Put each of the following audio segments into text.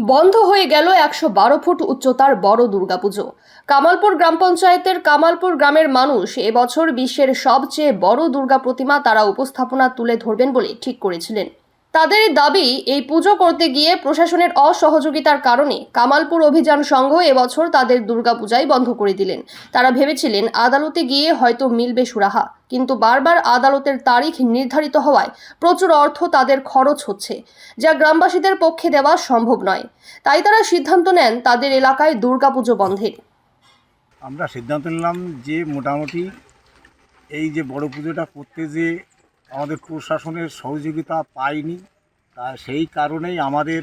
বন্ধ হয়ে গেল একশো বারো ফুট উচ্চতার বড় দুর্গাপুজো। কামালপুর গ্রাম পঞ্চায়েতের কামালপুর গ্রামের মানুষ এবছর বিশ্বের সবচেয়ে বড় দুর্গা প্রতিমা তারা উপস্থাপনা তুলে ধরবেন বলে ঠিক করেছিলেন। তাদের দাবি, এই পুজো করতে গিয়ে প্রশাসনের অসহযোগিতার কারণে কামালপুর অভিযান সংঘ এবছর তাদের দুর্গাপূজাই বন্ধ করে দিলেন। তারা ভেবেছিলেন আদালতে গিয়ে হয়তো মিলবে সুরাহা, কিন্তু বারবার আদালতের তারিখ নির্ধারিত হওয়ায় প্রচুর অর্থ তাদের খরচ হচ্ছে, যা গ্রামবাসীদের পক্ষে দেওয়া সম্ভব নয়। তাই তারা সিদ্ধান্ত নেন তাদের এলাকায় দুর্গাপুজো বন্ধের। আমরা সিদ্ধান্ত নিলাম যে মোটামুটি এই যে বড় পুজোটা করতে যে আমাদের প্রশাসনের সহযোগিতা পাইনি। তা সেই কারণেই আমাদের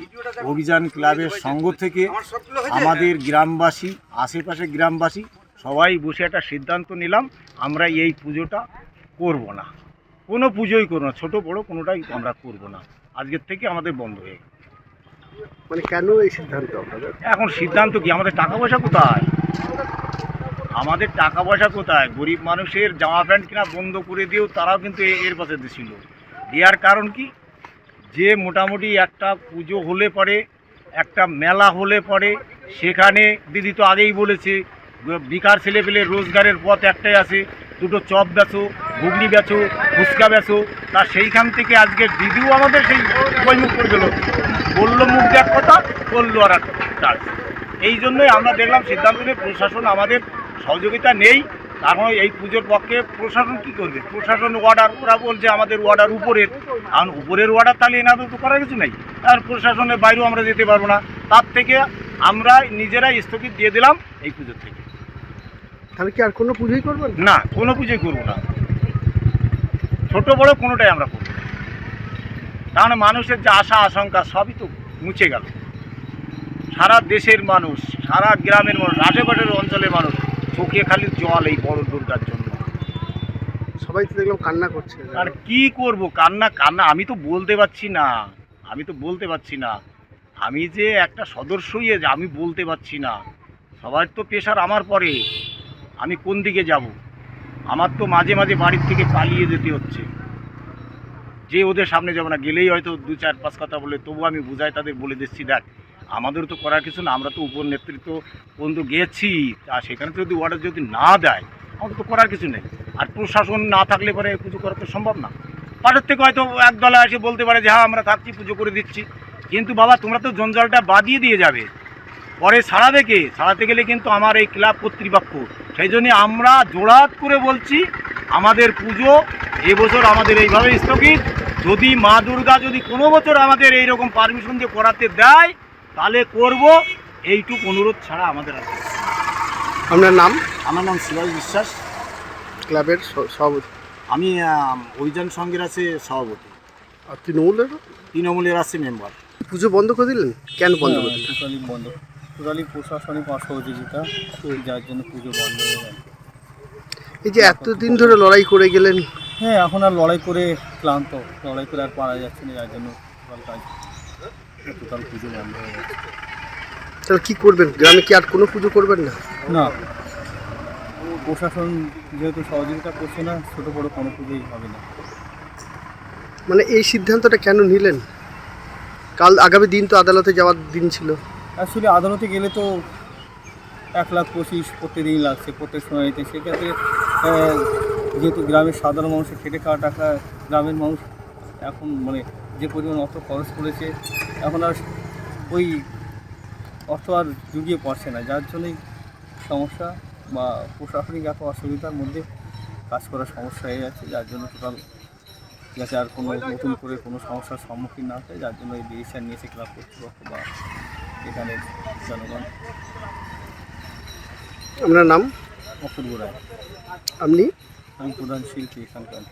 অভিযান ক্লাবের সঙ্গ থেকে আমাদের গ্রামবাসী আশেপাশে গ্রামবাসী সবাই বসে একটা সিদ্ধান্ত নিলাম আমরা এই পুজোটা করব না। কোনো পুজোই করব না ছোটো বড়ো কোনোটাই আমরা করব না। আজকের থেকে আমাদের বন্ধ হয়ে মানে কেন এই সিদ্ধান্ত এখন সিদ্ধান্ত কি? আমাদের টাকা পয়সা কোথায়? আমাদের টাকা পয়সা কোথায়? গরিব মানুষের জামা প্যান্ট কিনা বন্ধ করে দিয়েও তারাও কিন্তু এর পাশে দিছিল। দেওয়ার কারণ কি? যে মোটামুটি একটা পুজো হলে পরে, একটা মেলা হলে পরে, সেখানে দিদি তো আগেই বলেছে, বেকার ছেলে পেলে রোজগারের পথ একটাই আছে, দুটো চপ বেচো, ঘুগনি বেচো, ফুচকা বেচো, তা সেইখান থেকে আজকে দিদিও আমাদের সেই বইমুখ করে দিল। বলল, মুখ দেখ কথা করল আর এই জন্যই আমরা দেখলাম সিদ্ধান্ত নিয়ে প্রশাসন আমাদের সহযোগিতা নেই কারণ এই পুজোর পক্ষে প্রশাসন কি করবে? প্রশাসন অর্ডার ওরা বলছে আমাদের অর্ডার উপরের। কারণ উপরের অর্ডার তাহলে এনাদের তো করার কিছু নেই। আর প্রশাসনের বাইরেও আমরা যেতে পারব না। তার থেকে আমরা নিজেরাই স্থগিত দিয়ে দিলাম এই পুজোর থেকে। তাহলে কি আর কোনো পুজোই করবেন না? কোনো পুজোই করব না। ছোট বড় কোনোটাই আমরা করব কারণ মানুষের যে আশা আশঙ্কা সবই তো মুছে গেল। সারা দেশের মানুষ সারা গ্রামের মানুষ আশেপাশের অঞ্চলের মানুষ চোখে খালি জল এই বড় দুর্গার জন্য। সবাই তো দেখলাম কান্না করছে। আর কি করব? কান্না কান্না আমি তো বলতে পারছি না। আমি তো বলতে পারছি না। আমি যে একটা সদস্যই যে আমি বলতে পারছি না। সবার তো পেশার আমার পরে। আমি কোন দিকে যাব? আমার তো মাঝে মাঝে বাড়ির থেকে পালিয়ে যেতে হচ্ছে। যে ওদের সামনে যাব না গেলেই হয়তো দু চার পাঁচ কথা বলে তবু আমি বুঝাই তাদের বলে দিচ্ছি দেখ আমাদেরও তো করার কিছু না, আমরা তো উপর নেতৃত্ব পর্যন্ত গেছি, তা সেখানে যদি অর্ডার যদি না দেয়, আমাদের তো করার কিছু নেই। আর প্রশাসন না থাকলে পরে পুজো করা তো সম্ভব না। পাশের থেকে হয়তো এক দলে এসে বলতে পারে যে হ্যাঁ আমরা থাকছি, পুজো করে দিচ্ছি। কিন্তু বাবা, তোমরা তো জঞ্জালটা বাদিয়ে দিয়ে যাবে। পরে সারাবে কে সারাতে গেলে কিন্তু আমার এই ক্লাব কর্তৃপক্ষ। সেই জন্যে আমরা জোড়াত করে বলছি, আমাদের পুজো এবছর আমাদের এইভাবে স্থগিত। যদি মা দুর্গা যদি কোনো বছর আমাদের এইরকম পারমিশন দিয়ে করাতে দেয় তাহলে করব এইটুক অনুরোধ ছাড়া আমাদের আছে আপনার নাম? আমার নাম শিবাজ বিশ্বাস। ক্লাবের সভাপতি। আমি অভিযান সংঘের আছে সভাপতি। আর তৃণমূলের? তৃণমূলের আছে মেম্বার পুজো বন্ধ করে দিলেন? কেন বন্ধ করে দিলেন? বন্ধ। টোটালি প্রশাসনিক অসহযোগিতা যার জন্য পুজো বন্ধ হয়ে গেল এই যে এতদিন ধরে লড়াই করে গেলেন? হ্যাঁ এখন আর লড়াই করে ক্লান্ত। লড়াই করে আর পারা যাচ্ছে না যার জন্য কাজ। টোটাল পুজো বন্ধ হয়ে গেছে। তাহলে কি করবেন? গ্রামে কি আর কোনো পুজো করবেন না? না। প্রশাসন যেহেতু সহযোগিতা করছে না ছোটো বড়ো কোনো পুজোই হবে না। মানে এই সিদ্ধান্তটা কেন নিলেন? কাল আগামী দিন তো আদালতে যাওয়ার দিন ছিল। অ্যাকচুয়ালি আদালতে গেলে তো এক লাখ পঁচিশ প্রতিদিন লাগছে প্রত্যেক সময়তে সেক্ষেত্রে যেহেতু গ্রামের সাধারণ মানুষের খেটে খাওয়া টাকা গ্রামের মানুষ এখন মানে যে পরিমাণ অর্থ খরচ করেছে এখন আর ওই অর্থ আর জুগিয়ে পড়ছে না। যার জন্যই সমস্যা বা প্রশাসনিক এত অসুবিধার মধ্যে কাজ করার সমস্যা হয়ে যাচ্ছে। যার জন্য টোটাল যাতে আর কোনো নতুন করে কোনো সমস্যার সম্মুখীন না হয় যার জন্য এই ডিসিশন নিয়েছে ক্লাব কর্তৃপক্ষ বা এখানে জনগণ। আপনার নাম? অপূর্ব রায়। আপনি? আমি প্রধান শিল্পী এখানকার।